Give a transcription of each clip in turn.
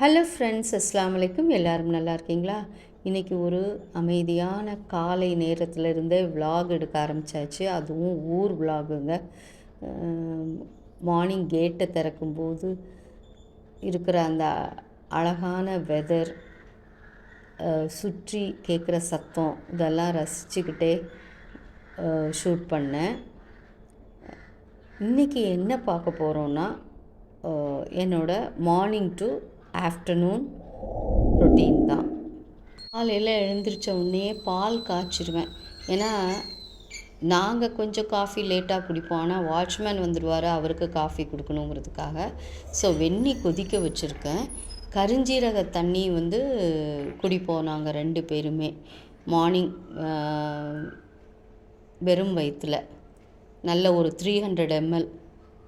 Hello friends அஸ்லாம் வலைக்கும் எல்லாரும் நல்லா இருக்கீங்களா? இன்றைக்கி ஒரு அமைதியான காலை நேரத்தில் இருந்தே vlog எடுக்க ஆரம்பித்தாச்சு அதுவும் ஊர் விலாகுங்க மார்னிங் கேட்டை திறக்கும்போது இருக்கிற அந்த அழகான வெதர் சுற்றி கேட்குற சத்தம் இதெல்லாம் ரசிச்சுக்கிட்டே ஷூட் பண்ணேன். இன்றைக்கி என்ன பார்க்க போகிறோன்னா என்னோடய மார்னிங் டு ஆஃப்டர்நூன் ரொட்டீன் தான். காலையில் எழுந்திரிச்ச உடனே பால் காய்ச்சிருவேன். ஏன்னா நாங்கள் கொஞ்சம் காஃபி லேட்டாக குடிப்போம். ஆனால் வாட்ச்மேன் வந்துடுவார் அவருக்கு காஃபி கொடுக்கணுங்கிறதுக்காக. ஸோ வெந்நி கொதிக்க வச்சுருக்கேன். கருஞ்சீரக தண்ணி வந்து குடிப்போம் நாங்கள் ரெண்டு பேருமே. மார்னிங் வெறும் வயிற்றில் நல்ல ஒரு த்ரீ ஹண்ட்ரட் எம்எல்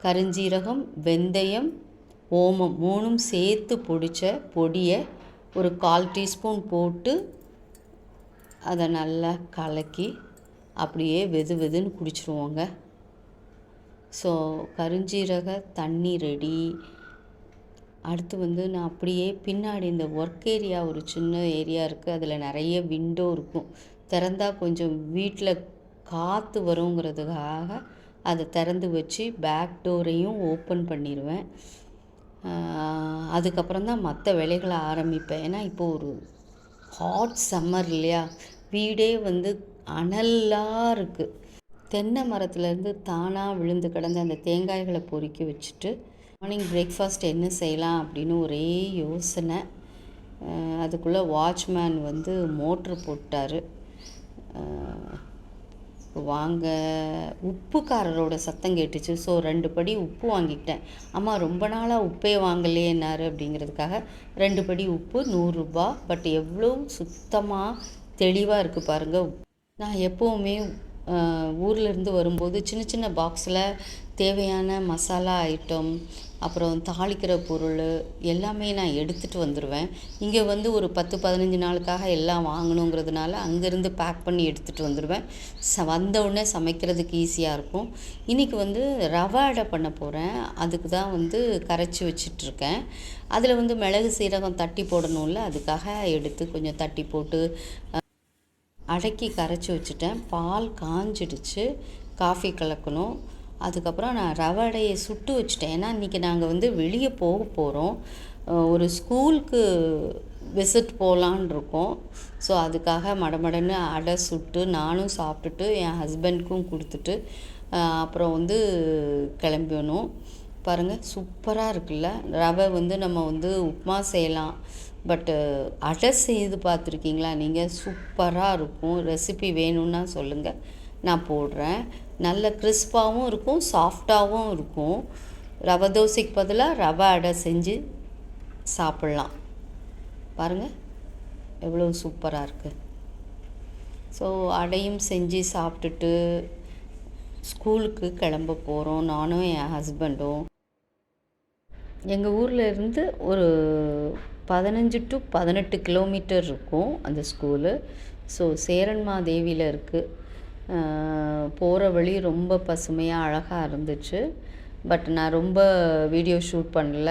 கருஞ்சீரகம் வெந்தயம் ஓமம் மூணும் சேர்த்து பொடித்த பொடியை ஒரு கால் டீஸ்பூன் போட்டு அதை நல்லா கலக்கி அப்படியே வெது வெதுன்னு குடிச்சிருவோங்க. ஸோ கருஞ்சீரக தண்ணி ரெடி. அடுத்து வந்து நான் அப்படியே பின்னாடி இந்த ஒர்க் ஏரியா ஒரு சின்ன ஏரியா இருக்குது அதில் நிறைய விண்டோ இருக்கும். திறந்தா கொஞ்சம் வீட்டில் காற்று வருங்கிறதுக்காக அதை திறந்து வச்சு பேக் டோரையும் ஓப்பன் பண்ணிடுவேன் அதுக்கப்புறம் தான் மற்ற வேலைகளை ஆரம்பிப்பேன். ஏன்னா இப்போது ஒரு ஹாட் சம்மர் இல்லையா? வீடே வந்து அனலாக இருக்குது தென்னை மரத்துலேருந்து தானாக விழுந்து கிடந்த அந்த தேங்காய்களை பொறுக்கி வச்சுட்டு மார்னிங் பிரேக்ஃபாஸ்ட் என்ன செய்யலாம் அப்படின்னு ஒரே யோசனை. அதுக்குள்ளே வாட்ச்மேன் வந்து மோட்ரு போட்டார். வாங்க. உப்புக்காரரோட சத்தம் கேட்டுச்சு. ஸோ ரெண்டு படி உப்பு வாங்கிக்கிட்டேன். அம்மா ரொம்ப நாளாக உப்பே வாங்கலையேன்னாரு அப்படிங்கிறதுக்காக ரெண்டு படி உப்பு நூறுரூபா பட் எவ்வளோ சுத்தமாக தெளிவாக இருக்குது பாருங்கள் நான் எப்போவுமே ஊர்லேருந்து வரும்போது சின்ன சின்ன பாக்ஸில் தேவையான மசாலா ஐட்டம் அப்புறம் தாளிக்கிற பொருள் எல்லாமே நான் எடுத்துகிட்டு வந்துடுவேன் இங்கே வந்து ஒரு பத்து பதினஞ்சு நாளுக்காக எல்லாம் வாங்கணுங்கிறதுனால அங்கேருந்து பேக் பண்ணி எடுத்துகிட்டு வந்துடுவேன் ச வந்தவுடனே சமைக்கிறதுக்கு ஈஸியாக இருக்கும். இன்றைக்கி வந்து ரவை அடை பண்ண போகிறேன் அதுக்கு தான் வந்து கரைச்சி வச்சிட்ருக்கேன். அதில் வந்து மிளகு சீரகம் தட்டி போடணும்ல அதுக்காக எடுத்து கொஞ்சம் தட்டி போட்டு அடக்கி கரைச்சி வச்சுட்டேன். பால் காஞ்சிடுச்சு. காஃபி கலக்கணும். அதுக்கப்புறம் நான் ரவை அடையை சுட்டு வச்சுட்டேன். ஏன்னா இன்றைக்கி நாங்கள் வந்து வெளியே போக போகிறோம் ஒரு ஸ்கூலுக்கு விசிட் போகலான் இருக்கோம். ஸோ அதுக்காக மடமடன்னு அடை சுட்டு நானும் சாப்பிட்டுட்டு என் ஹஸ்பண்ட்க்கும் கொடுத்துட்டு அப்புறம் வந்து கிளம்பணும் பாருங்கள் சூப்பராக இருக்குல்ல? ரவை வந்து நம்ம வந்து உப்புமா செய்யலாம். பட்டு அடை செய்து பார்த்துருக்கீங்களா? நீங்கள் சூப்பராக இருக்கும். ரெசிபி வேணும்னா சொல்லுங்கள் நான் போடுறேன். நல்ல கிறிஸ்பாகவும் இருக்கும் சாஃப்டாகவும் இருக்கும். ரவை தோசைக்கு பதிலாக ரவை அடை செஞ்சு சாப்பிட்லாம். பாருங்கள் எவ்வளோ சூப்பராக இருக்குது ஸோ அடையும் செஞ்சு சாப்பிட்டுட்டு ஸ்கூலுக்கு கிளம்ப போகிறோம் நானும் என் ஹஸ்பண்டும் எங்கள் ஊரில் இருந்து ஒரு பதினஞ்சு டு பதினெட்டு கிலோமீட்டர் இருக்கும் அந்த ஸ்கூலு ஸோ சேரன்மாதேவியில் இருக்குது போகிற வழி ரொம்ப பசுமையாக அழகாக இருந்துச்சு. பட் நான் ரொம்ப வீடியோ ஷூட் பண்ணல.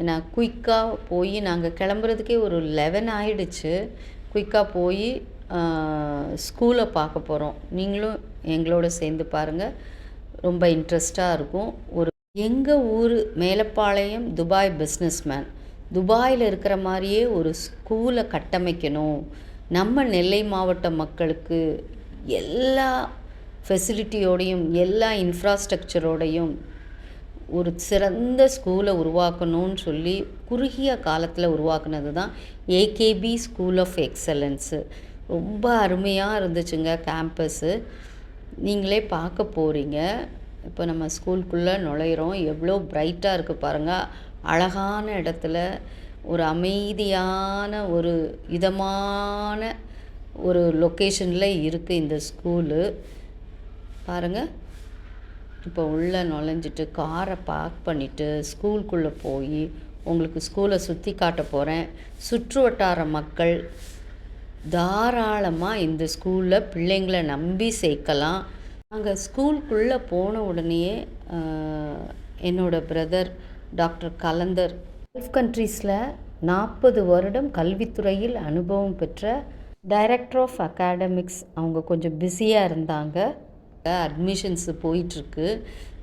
ஏன்னா குயிக்காக போய் நாங்கள் கிளம்புறதுக்கே ஒரு லெவன் ஆயிடுச்சு. குயிக்காக போய் ஸ்கூலை பார்க்க போகிறோம் நீங்களும் எங்களோட சேர்ந்து பாருங்கள் ரொம்ப இன்ட்ரெஸ்டாக இருக்கும். ஒரு எங்கள் ஊர் மேலப்பாளையம் துபாய் பிஸ்னஸ்மேன் துபாயில் இருக்கிற மாதிரியே ஒரு ஸ்கூலை கட்டமைக்கணும். நம்ம நெல்லை மாவட்ட மக்களுக்கு எல்லா ஃபெசிலிட்டியோடையும் எல்லா இன்ஃப்ராஸ்ட்ரக்சரோடையும் ஒரு சிறந்த ஸ்கூலை உருவாக்கணும்னு சொல்லி குறுகிய காலத்தில் உருவாக்குனது தான் ஏகேபி ஸ்கூல் ஆஃப் எக்ஸலன்ஸு ரொம்ப அருமையாக இருந்துச்சுங்க கேம்பஸ்ஸு நீங்களே பார்க்க போகிறீங்க இப்போ நம்ம ஸ்கூலுக்குள்ளே நுழையிறோம். எவ்வளோ பிரைட்டாக இருக்குது பாருங்கள் அழகான இடத்துல ஒரு அமைதியான ஒரு இதமான ஒரு லொக்கேஷனில் இருக்குது இந்த ஸ்கூலு பாருங்கள் இப்போ உள்ளே நுழைஞ்சிட்டு காரை பார்க் பண்ணிவிட்டு ஸ்கூலுக்குள்ளே போய் உங்களுக்கு ஸ்கூலை சுற்றி காட்ட போகிறேன் சுற்று வட்டார மக்கள் தாராளமாக இந்த ஸ்கூலில் பிள்ளைங்களை நம்பி சேர்க்கலாம். நாங்கள் ஸ்கூலுக்குள்ளே போன உடனேயே என்னோடய பிரதர் டாக்டர் கலந்தர் கல்ஃப் கண்ட்ரீஸில் நாற்பது வருடம் கல்வித்துறையில் அனுபவம் பெற்ற டைரக்டர் ஆஃப் அகாடமிக்ஸ் அவங்க கொஞ்சம் பிஸியாக இருந்தாங்க. அட்மிஷன்ஸு போயிட்டுருக்கு.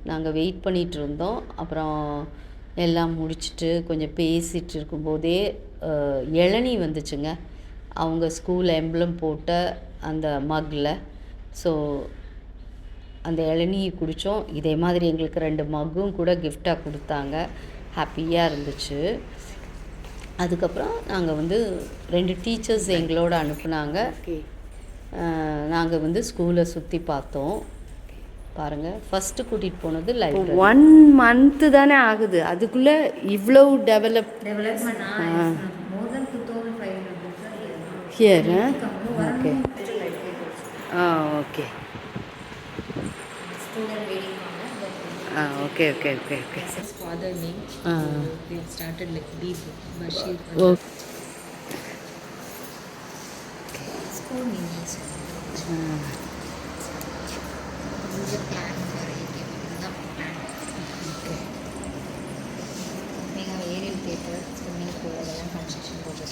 நாங்கள் வெயிட் பண்ணிகிட்டு இருந்தோம். அப்புறம் எல்லாம் முடிச்சுட்டு கொஞ்சம் பேசிகிட்டு இருக்கும்போதே இளநி இளநீ வந்துச்சுங்க. அவங்க ஸ்கூல் எம்ப்ளம் போட்ட அந்த மக்கில் ஸோ அந்த இளநியை குடித்தோம் இதே மாதிரி எங்களுக்கு ரெண்டு மக்கும் கூட கிஃப்டாக கொடுத்தாங்க. ஹாப்பியாக இருந்துச்சு. அதுக்கப்புறம் நாங்கள் வந்து ரெண்டு டீச்சர்ஸ் எங்களோட அனுப்புனாங்க. நாங்கள் வந்து ஸ்கூலை சுற்றி பார்த்தோம். பாருங்கள் ஃபஸ்ட்டு கூட்டிகிட்டு போனது லைப்ரரி ஒன் மந்த்து தானே ஆகுது. அதுக்குள்ளே இவ்வளோ develop development more than 2500 books are here. Here Okay. Ah okay okay okay okay okay his father name. Ah. So we have started like Deep Bashir. ஓ school name is this is a plan for AKP. இதுதான் plan. We have aerial theatre, swimming pool, அதெல்லாம் construction போட்டு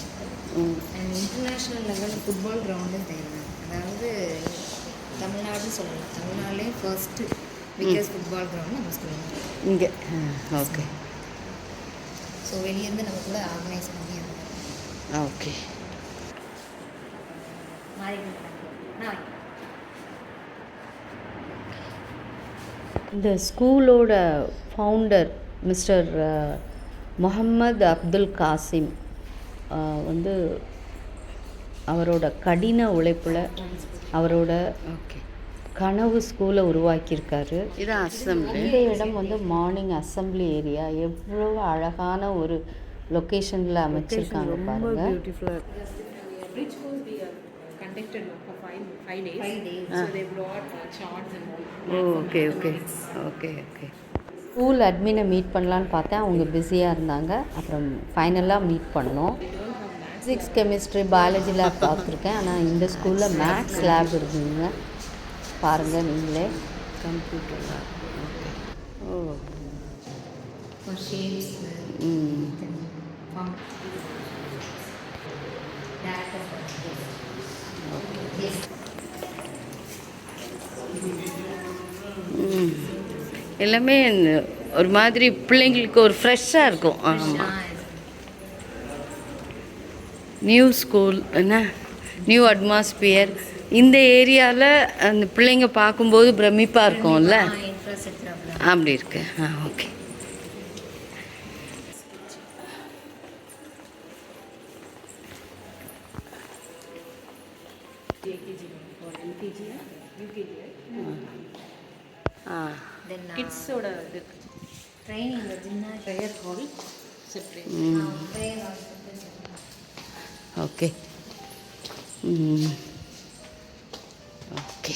ம் and international level football ground தேவை அதாவது தமிழ்நாடு சொல்லலாம் தமிழ்நாட்டிலே first biggest football ground நம்ம ஸ்கூலில் இங்கே ஓகே ஸோ வெளியேருந்து நம்ம கூட ஆர்கனைஸ் பண்ணி ஓகே இந்த ஸ்கூலோட ஃபவுண்டர் மிஸ்டர் முகம்மது அப்துல் காசிம் வந்து அவரோட கடின உழைப்பில் அவரோட ஓகே கனவு ஸ்கூலை உருவாக்கியிருக்காரு. இது அசம்பிளி இந்த இடம் வந்து மார்னிங் அசம்பிளி ஏரியா எவ்வளோ அழகான ஒரு லொக்கேஷனில் அமைச்சிருக்காங்க பாருங்க. Okay okay okay okay school அட்மினை meet பண்ணலான்னு பார்த்தேன். அவங்க பிஸியாக இருந்தாங்க. அப்புறம் ஃபைனலாக மீட் பண்ணோம். ஃபிசிக்ஸ் கெமிஸ்ட்ரி பயாலஜி லேப் பார்த்துருக்கேன். ஆனால் இந்த ஸ்கூலில் மேக்ஸ் லேப் இருக்குங்க. பாருங்கள் நீங்களே. கம்ப்யூட்டர் ஓகே ஓ ம். எல்லாமே ஒரு மாதிரி பிள்ளைங்களுக்கு ஒரு ஃப்ரெஷ்ஷாக இருக்கும். ஆமாம் நியூ ஸ்கூல் என்ன? நியூ அட்மாஸ்பியர் இந்த ஏரியாவில் அந்த பிள்ளைங்க பார்க்கும்போது பிரமிப்பாக இருக்கும்ல ah, அப்படி இருக்கு ஆ ஓகே uh, இது ah. Okay hmm okay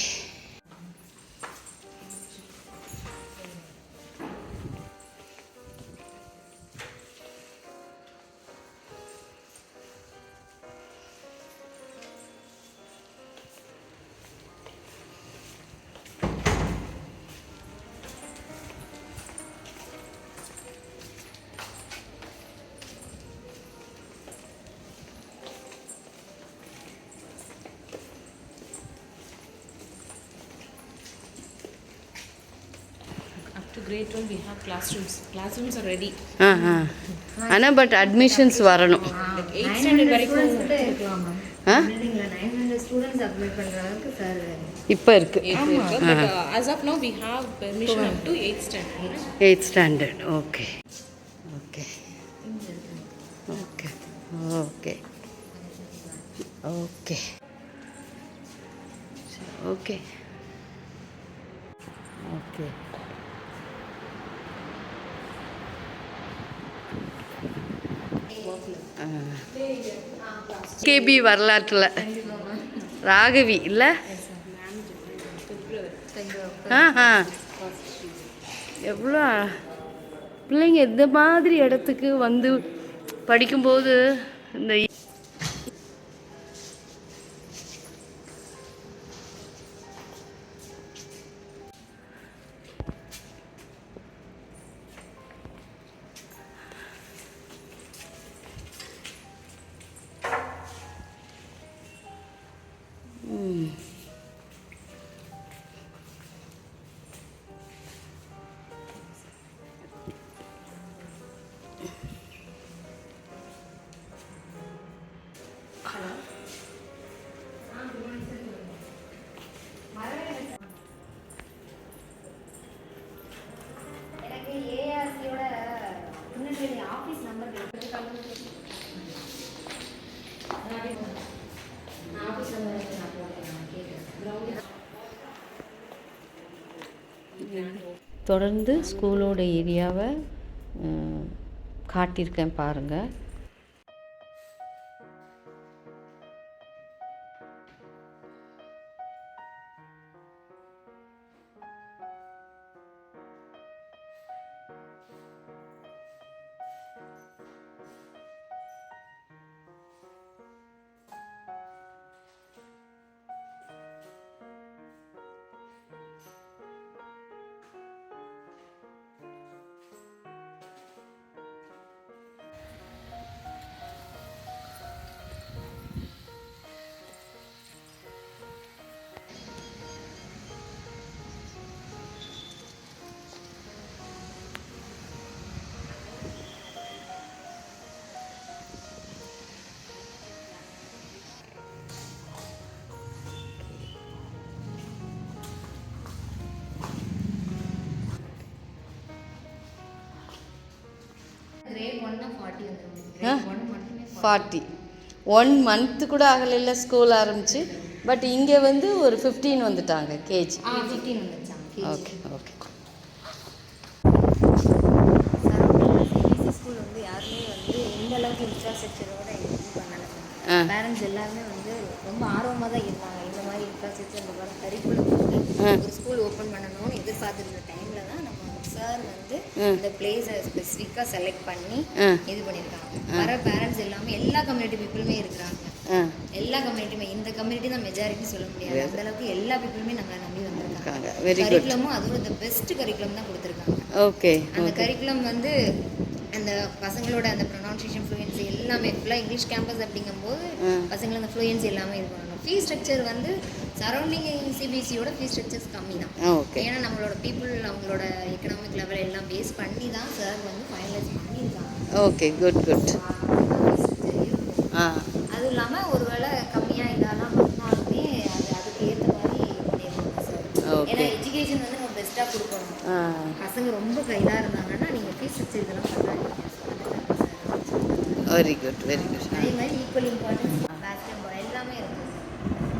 900 standard வரைக்கும் students கிட்ட இருக்கலாம் மேம் ஆ பில்டிங்ல நைன் ஹண்ட்ரட் ஸ்டூடெண்ட்ஸ் அப்ளை பண்ற அளவுக்கு சார் இப்போ இருக்குது eight இருக்கு. But uh, as of now we have permission up to 8 standard. Eight standard okay okay okay okay okay okay okay KP வரலாற்றில். ராகவி இல்லை? ஆஹா எவ்வளோ பிள்ளைங்க இந்த மாதிரி இடத்துக்கு வந்து படிக்கும்போது இந்த தொடர்ந்து ஸ்கூலோட ஏரியாவை காட்டியிருக்கேன் பாருங்கள் ஃபார்ட்டி ஒன் மந்த்து கூட ஆகலைல்ல ஸ்கூல் ஆரம்பிச்சு. பட் இங்கே வந்து ஒரு ஃபிஃப்டீன் வந்துட்டாங்க கேஜி ஓகே ஓகே ஸ்கூல் வந்து யாருமே வந்து இந்த அளவுக்கு இன்ஃப்ராஸ்ட்ரக்சரோட இது பண்ணலை ஆ. பேரண்ட்ஸ் எல்லாருமே வந்து ரொம்ப ஆர்வமாக தான் இருந்தாங்க. இந்த மாதிரி இன்ஃப்ராஸ்ட்ரக்சர் இந்த மாதிரி கரிக்குலம் ஒரு ஸ்கூல் ஓப்பன் பண்ணணும்னு எதிர்பார்த்துருந்த நம்ம சார் வந்து இந்த பிளேஸை ஸ்பெசிஃபிக்காக செலக்ட் பண்ணி. இது பண்ணியிருக்காங்க வர பேரண்ட்ஸ் எல்லாமே எல்லா கம்யூனிட்டி பீப்புளுமே இருக்கிறாங்க. எல்லா கம்யூனிட்டியுமே இந்த கம்யூனிட்டி தான் மெஜாரிட்டி சொல்ல முடியாது. அந்த அளவுக்கு எல்லா பீப்புளுமே நம்மளை நம்பி வந்திருக்காங்க. கரிக்குலமும் அதுவும் இந்த பெஸ்ட் கரிக்குலம் தான் கொடுத்துருக்காங்க. ஓகே அந்த கரிக்குலம் வந்து அந்த பசங்களோட அந்த ப்ரொனவுன்சியேஷன் ஃப்ளூயன்சி எல்லாமே ஃபுல்லாக இங்கிலீஷ் கேம்பஸ் அப்படிங்கும்போது பசங்களை அந்த ஃப்ளூயன்சி எல்லாமே இது பண்ணணும் ஃபீஸ் ஸ்ட்ரக்சர் வந்து சரௌண்டிங் சிபிஎஸ்சியோட ஃபீஸ் ஸ்ட்ரக்சர்ஸ் கம்மி தான் ஓகே ஏன்னா நம்மளோட பீப்புள் அவங்களோட எக்கனாமிக் லெவல் எல்லாம் பேஸ் பண்ணி தான் சார் வந்து ஃபைனலைஸ் பண்ணியிருக்காங்க. ஓகே குட் குட் அதுவும் இல்லாமல் ஒருவேளை கம்மியாக இதெல்லாம் பண்ணாலுமே அது அதுக்கு ஏற்ற மாதிரி பண்ணியிருக்காங்க சார். ஏன்னா எஜுகேஷன் வந்து நம்ம பெஸ்ட்டாக கொடுக்கணும். பசங்க ரொம்ப கைதாக இருந்தாங்கன்னா நீங்கள் ஃபீஸ் ஸ்ட்ரக்சர் இதெல்லாம் பண்ணாதீங்க வெரி குட் வெரி குட் அதே மாதிரி ஈக்குவல் இம்பார்ட்டன்ஸ் பேஸ்கெட் பால் எல்லாமே இருக்குது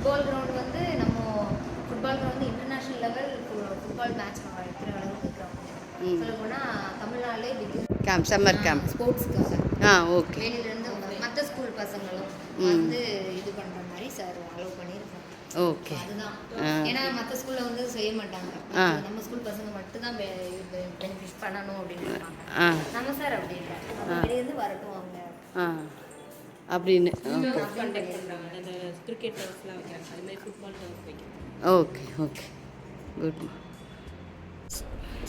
ஃபுட்பால் கிரவுண்ட் வந்து நம்ம football ground international level football match வைக்கிற அளவுக்கு கிரவுண்ட் சொல்ல போனால் தமிழ்நாட்டிலே பிக் கேம்ப் சம்மர் கேம்ப் ஸ்போர்ட்ஸ்க்காக ஆ ஓகே வெளியிலேருந்து மற்ற ஸ்கூல் பசங்களும் வந்து இது பண்ணுற மாதிரி சார் அலோவ் பண்ணியிருக்காங்க. ஓகே அதுதான். ஏன்னா மற்ற ஸ்கூல்ல வந்து செய்ய மாட்டாங்க. நம்ம ஸ்கூல் பசங்க மட்டும் தான் பெனிஃபிட் பண்ணணும் அப்படின்னு நம்ம சார் அப்படி இல்லை. நம்ம வெளியிருந்து வரட்டும் அவங்க. அப்படின்னு. Okay okay okay good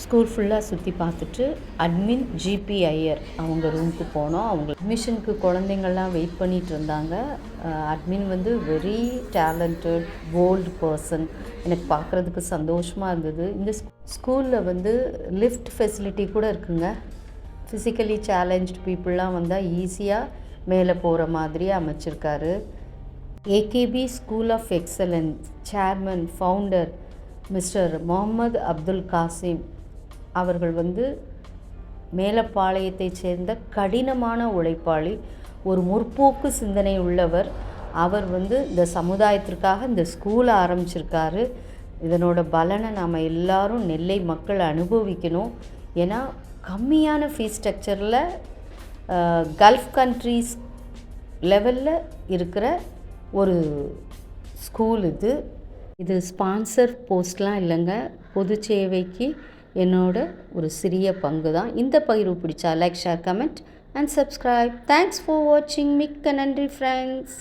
school ஃபுல்லாக சுற்றி பார்த்துட்டு அட்மின் ஜிபி ஐயர் அவங்க ரூமுக்கு போனோம். அவங்க அட்மிஷனுக்கு குழந்தைங்கள்லாம் வெயிட் பண்ணிட்டு இருந்தாங்க. அட்மின் வந்து வெரி டேலண்டட் போல்டு பர்சன் எனக்கு பார்க்குறதுக்கு சந்தோஷமாக இருந்தது. இந்த ஸ்கூலில் வந்து லிஃப்ட் ஃபெசிலிட்டி கூட இருக்குங்க. ஃபிசிக்கலி சேலഞ്ച്டு பீப்புளெலாம் வந்தால் ஈஸியாக மேலே போகிற மாதிரி அமைச்சிருக்காரு. AKP school of excellence chairman founder mister Mohammed Abdul Kasim அவர்கள் வந்து மேலப்பாளையத்தைச் சேர்ந்த கடினமான உழைப்பாளி ஒரு முற்போக்கு சிந்தனை உள்ளவர். அவர் வந்து இந்த சமுதாயத்திற்காக இந்த ஸ்கூலை ஆரம்பிச்சிருக்காரு. இதனோட பலனை நாம் எல்லாரும் நெல்லை மக்கள் அனுபவிக்கணும். ஏன்னா கம்மியான ஃபீஸ் ஸ்ட்ரக்சரில் கல்ஃப் கண்ட்ரீஸ் லெவலில் இருக்கிற ஒரு ஸ்கூல் இது. இது ஸ்பான்சர் போஸ்ட்லாம் இல்லைங்க. பொது சேவைக்கு என்னோட ஒரு சிறிய பங்கு தான் இந்த பகிர்வு பிடிச்சா like share comment and subscribe thanks for வாட்சிங் மிக்க நன்றி ஃப்ரெண்ட்ஸ்